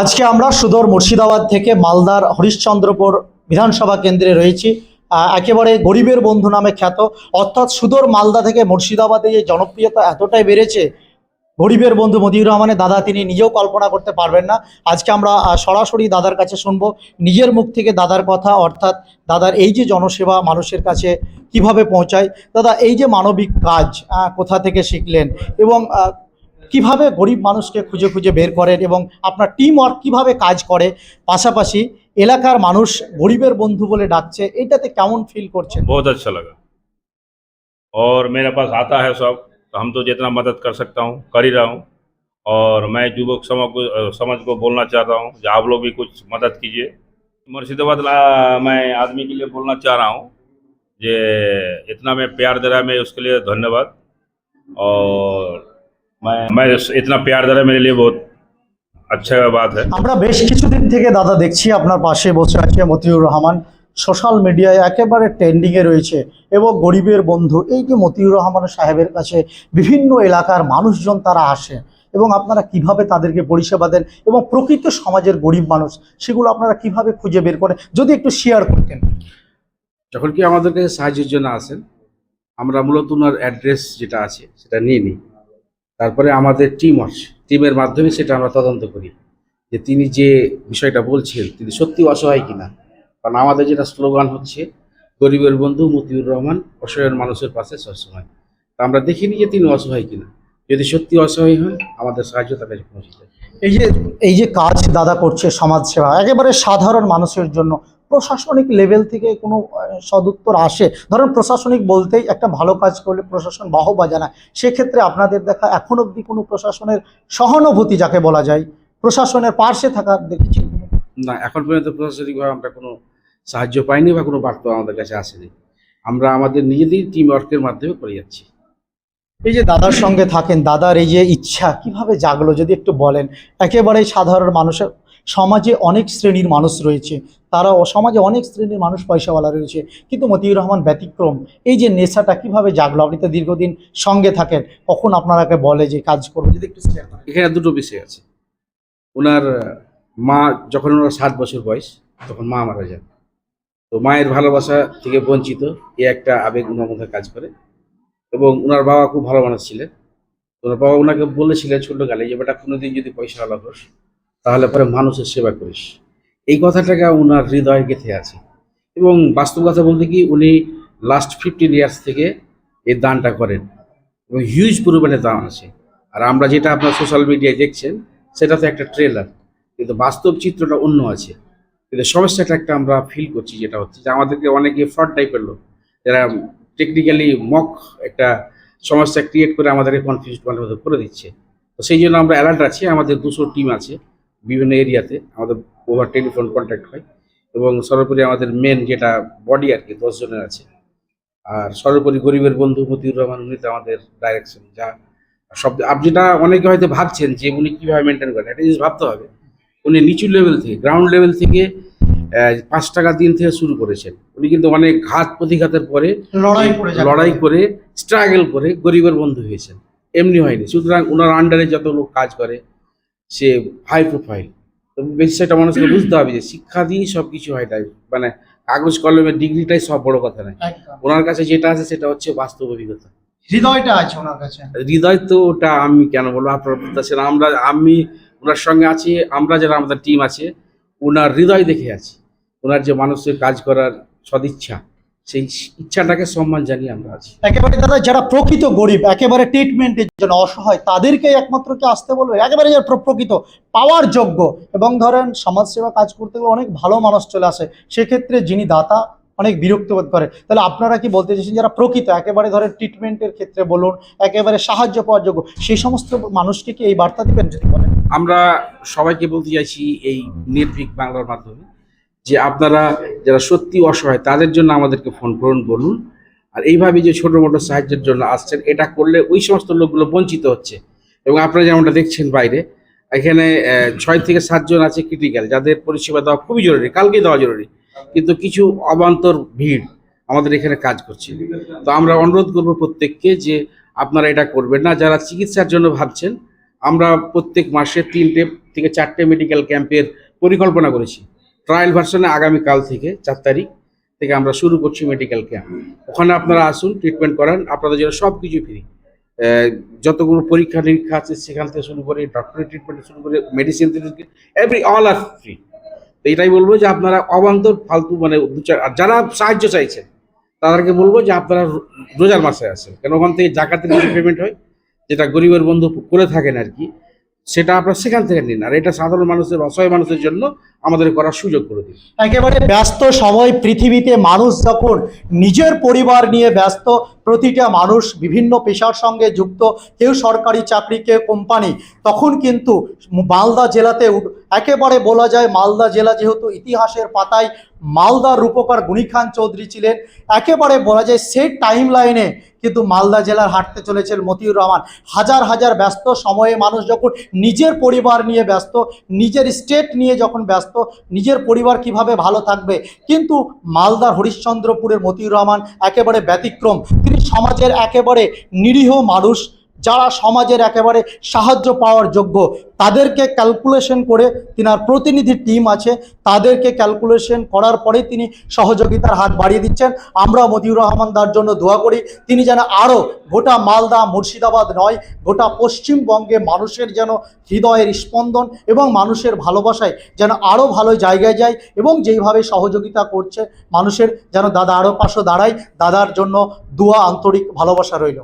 আজকে আমরা সুদূর মুর্শিদাবাদ থেকে মালদার হরিশ্চন্দ্রপুর বিধানসভা কেন্দ্রে রয়েছি। একেবারে গরিবের বন্ধু নামে খ্যাত। অর্থাৎ সুদূর মালদা থেকে মুর্শিদাবাদে যে জনপ্রিয়তা এতটাই বেড়েছে, গরিবের বন্ধু মতিউর রহমানের দাদা তিনি নিজেও কল্পনা করতে পারবেন না। আজকে আমরা সরাসরি দাদার কাছে শুনব। নিজের মুখ থেকে দাদার কথা, অর্থাৎ দাদার এই যে জনসেবা মানুষের কাছে কীভাবে পৌঁছায়। দাদা, এই যে মানবিক কাজ কোথা থেকে শিখলেন? এবং কিভাবে গরিব মানুষকে খুঁজে খুঁজে বের করেন এবং আপনার টিম ওয়ার্ক কিভাবে কাজ করে পাশাপাশি এলাকার মানুষ গরিবের বন্ধু বলে ডাকছে এটাতে কেমন ফিল করছেন बहुत अच्छा लगा और मेरे पास आता है सब तो हम तो जितना मदद कर सकता हूँ कर ही रहा हूँ और मैं युवक समाज को समाज को बोलना चाहता हूँ कि आप लोग भी कुछ मदद कीजिए मुर्शिदाबाद ला- मैं आदमी के लिए बोलना चाह रहा हूँ जे इतना मैं प्यार दे रहा है मैं उसके लिए धन्यवाद और मैं मैं इतना प्यार दे रहा है मेरे लिए बहुत अच्छा बात है আমরা বেশ কিছুদিন থেকে দাদা দেখছি আপনার পাশে বসে আছে মতিউর রহমান সোশ্যাল মিডিয়ায় একেবারে ট্রেন্ডিংয়ে রয়েছে এবং গরিবের বন্ধু এই যে মতিউর রহমান সাহেবের কাছে বিভিন্ন এলাকার মানুষজন তারা আসে এবং আপনারা কিভাবে তাদেরকে পরিষেবা দেন এবং প্রকৃত সমাজের গরিব মানুষ সেগুলো আপনারা কিভাবে খুঁজে বের করেন যদি একটু শেয়ার করতেন যখন কি আমাদের কাছে সাহায্যের জন্য আসেন আমরা মূলত ওনার অ্যাড্রেস যেটা আছে সেটা নিয়ে নিই তারপরে আমাদের টিম আছে টিমের মাধ্যমে সেটা আমরা তদন্ত করি। যে তিনি যে বিষয়টা বলছেন, তিনি সত্যি অসহায় কিনা? কারণ আমাদের যেটা স্লোগান হচ্ছে, গরিবের বন্ধু মতিউর রহমান, অসহায় মানুষের পাশে সবসময়। তা আমরা দেখিনি যে তিনি অসহায় কিনা। যদি সত্যি অসহায় হয় আমাদের সাহায্য তার কাছে পৌঁছে যায় এই যে এই যে কাজ দাদা করছে সমাজ সেবা একেবারে সাধারণ মানুষের জন্য প্রশাসনিক লেভেল থেকে কোনো সদুত্তর আসে। ধরেন প্রশাসনিক বলতেই একটা ভালো কাজ করলে প্রশাসন বাহবা জানায়। সেক্ষেত্রে আপনাদের দেখা এখন অবধি কোনো প্রশাসনের সহানুভূতি যাকে বলা যায় প্রশাসনের পার্শ্বে থাকা দেখেছি? না এখন পর্যন্ত প্রশাসনিকভাবে আমরা কোনো সাহায্য পাইনি বা কোনো বার্তা আমাদের কাছে আসেনি। আমরা আমাদের নিজেদের টিম ওয়ার্কের মাধ্যমে করে যাচ্ছি। এই যে দাদার সঙ্গে থাকেন দাদার এই যে ইচ্ছা কীভাবে জাগলো যদি একটু বলেন? একেবারেই সাধারণ মানুষের সমাজে অনেক শ্রেণির মানুষ রয়েছে। তারা সমাজে অনেক শ্রেণির মানুষ পয়সাওয়ালা রয়েছে। কিন্তু মতিউর রহমান ব্যতিক্রম। এই যে নেশাটা কীভাবে জাগলো? আপনি তো দীর্ঘদিন সঙ্গে থাকেন। কখন আপনারাকে বলে যে কাজ করব? যদি একটু। এখানে দুটো বিষয় আছে। ওনার মা, যখন ওনার সাত বছর বয়স, তখন মা মারা যান। তো মায়ের ভালোবাসা থেকে বঞ্চিত। এ একটা আবেগ ওনার মধ্যে কাজ করে। এবং ওনার বাবা খুব ভালো মানুষ ছিলেন। ওনার বাবা ওনাকে বলেছিলেন ছোটকালে যে, বেটা, কোনোদিন যদি পয়সা আলা হোস তাহলে পরে মানুষের সেবা করিস। এই কথাটাকে ওনার হৃদয়ে গেঁথে আছে। এবং বাস্তব কথা বলতে কি, উনি লাস্ট ফিফটিন ইয়ার্স থেকে এই দানটা করেন। এবং হিউজ পরিমাণে দান আছে। আর আমরা যেটা আপনার সোশ্যাল মিডিয়ায় দেখছেন সেটা তো একটা ট্রেলার কিন্তু বাস্তব চিত্রটা অন্য আছে। কিন্তু সমস্যাটা একটা আমরা ফিল করছি যেটা হচ্ছে যে আমাদেরকে অনেকে ফ্রড টাইপের লোক। যারা টেকনিক্যালি মক একটা সমস্যা ক্রিয়েট করে আমাদেরকে কনফিউজ মানে করে দিচ্ছে। তো সেই জন্য আমরা অ্যালার্ট আছি, আমাদের দুশো টিম আছে। বিভিন্ন এরিয়াতে আমাদের ওভার টেলিফোন কন্ট্যাক্ট হয় এবং সর্বোপরি আমাদের মেন যেটা বডি আর কি দশজনের আছে। আর সর্বোপরি গরিবের বন্ধু মতিউর রহমান উনি তো আমাদের ডাইরেকশন যা সব আপনি যেটা অনেকে হয়তো ভাবছেন যে উনি কীভাবে মেনটেন করেন একটা জিনিস ভাবতে হবে উনি নিচু লেভেল থেকে গ্রাউন্ড লেভেল থেকে পাঁচ টাকা দিন থেকে শুরু করেছেন। উনি কিন্তু অনেক ঘাত প্রতিঘাতের পরে লড়াই করে লড়াই করে স্ট্রাগল করে গরিবের বন্ধু হয়েছেন। এমনি হয়নি। সুতরাং ওনার আন্ডারে যত লোক কাজ করে সে হাই প্রোফাইল তো বিষয়টা মানুষকে বুঝতে হবে যে শিক্ষা দিয়েই সব কিছু হয় তাই মানে কাগজ কলমের ডিগ্রিটাই সব বড় কথা নয়। ওনার কাছে যেটা আছে সেটা হচ্ছে বাস্তব অভিজ্ঞতা। হৃদয়টা আছে ওনার কাছে। হৃদয় তো ওটা আমি কেন বলব? আপনারা বুঝতেছেন আমরা আমি ওনার সঙ্গে আছি আমরা যারা আমাদের টিম আছে ওনার হৃদয় দেখে আছি। ওনার যে মানুষের কাজ করার সদিচ্ছা। সেই ইচ্ছাটাকে সম্মান জানিয়ে আমরা আছি। একেবারে দাদা যারা প্রকৃত গরিব একেবারে ট্রিটমেন্টের জন্য অসহায় তাদেরকে একমাত্র কি আসতে বলবে? একেবারে যারা প্র- প্রকৃত পাওয়ার যোগ্য এবং ধরেন সমাজসেবা কাজ করতে গেলে অনেক ভালো মানুষ চলে আসে সেক্ষেত্রে যিনি দাতা অনেক বিরক্ত বোধ করে। তাহলে আপনারা কি বলতে চাইছেন যারা প্রকৃত একেবারে ধরেন ট্রিটমেন্টের ক্ষেত্রে বলুন একেবারে সাহায্য পাওয়ার যোগ্য সেই সমস্ত মানুষকে কি এই বার্তা দিবেন যদি বলেন? আমরা সবাইকে বলতে চাইছি এই নির্ভীক বাংলার মাধ্যমে যে আপনারা যারা সত্যি অসহায়, তাদের জন্য আমাদেরকে ফোন করুন, বলুন। আর এইভাবে যে ছোটো মোটো সাহায্যের জন্য আসছেন, এটা করলে ওই সমস্ত লোকগুলো বঞ্চিত হচ্ছে। এবং আপনারা যেমনটা দেখছেন বাইরে, এখানে ছয় থেকে সাতজন আছে ক্রিটিক্যাল যাদের পরিষেবা দেওয়া খুবই জরুরি, কালকেই দেওয়া জরুরি। কিন্তু কিছু অবান্তর ভিড় আমাদের এখানে কাজ করছে। তো আমরা অনুরোধ করব প্রত্যেককে যে আপনারা এটা করবেন না। যারা চিকিৎসার জন্য ভাবছেন, আমরা প্রত্যেক মাসে তিনটে থেকে চারটে মেডিকেল ক্যাম্পের পরিকল্পনা করেছি। ট্রায়াল ভার্সনে আগামীকাল থেকে, চার তারিখ থেকে আমরা শুরু করছি মেডিকেল ক্যাম্প ওখানে আপনারা আসুন ট্রিটমেন্ট করান, আপনাদের জন্য সব কিছু ফ্রি যতগুলো পরীক্ষা নিরীক্ষা আছে, সেখান থেকে শুরু করে ডক্টরের ট্রিটমেন্ট শুরু করে মেডিসিন থেকে এভরি অল আর ফ্রি তো এটাই বলব যে আপনারা অবান্তর ফালতু মানে আর যারা সাহায্য চাইছেন, তাদেরকে বলব যে আপনারা রোজার মাসে আসেন। কেন ওখান থেকে জাকাতের পেমেন্ট হয়? যেটা গরিবের বন্ধু করে থাকেন আর কি। সেটা আপনারা সেখান থেকে নিন। আর এটা সাধারণ মানুষের, অসহায় মানুষের জন্য আমাদের করার সুযোগ করে দিন। একেবারে ব্যস্ত সময় পৃথিবীতে মানুষ যখন নিজের পরিবার নিয়ে ব্যস্ত, প্রতিটা মানুষ বিভিন্ন পেশার সঙ্গে যুক্ত, কেউ সরকারি চাকরি, কেউ কোম্পানি, তখন কিন্তু মালদা জেলাতে একেবারে বলা যায় মালদা জেলা যেহেতু ইতিহাসের পাতায় মালদার রূপকার গুনি খান চৌধুরী ছিলেন। একেবারে বলা যায় সেই টাইম লাইনে কিন্তু মালদা জেলার হাঁটতে চলেছেন মতিউর রহমান। হাজার হাজার ব্যস্ত সময়ে মানুষ যখন নিজের পরিবার নিয়ে ব্যস্ত, নিজের স্টেট নিয়ে যখন ব্যস্ত, নিজের পরিবার কীভাবে ভালো থাকবে? কিন্তু মালদার হরিশ্চন্দ্রপুরের মতিউর রহমান একেবারে ব্যতিক্রম। তিনি সমাজের একেবারে নিরীহ মানুষ। যারা সমাজের একেবারে সাহায্য পাওয়ার যোগ্য, তাদেরকে ক্যালকুলেশন করে তিনার প্রতিনিধি টিম আছে, তাদেরকে ক্যালকুলেশন করার পরে তিনি সহযোগিতার হাত বাড়িয়ে দিচ্ছেন। আমরা মতিউর রহমান দার জন্য দোয়া করি, তিনি যেন আরও গোটা মালদা, মুর্শিদাবাদ নয়, গোটা পশ্চিমবঙ্গে মানুষের যেন হৃদয়ের স্পন্দন এবং মানুষের ভালোবাসায় যেন আরও ভালো জায়গায় যায় এবং যেইভাবে সহযোগিতা করছে, মানুষের যেন দাদা আরও পাশে দাঁড়ায়, দাদার জন্য দুয়া, আন্তরিক ভালোবাসা রইল।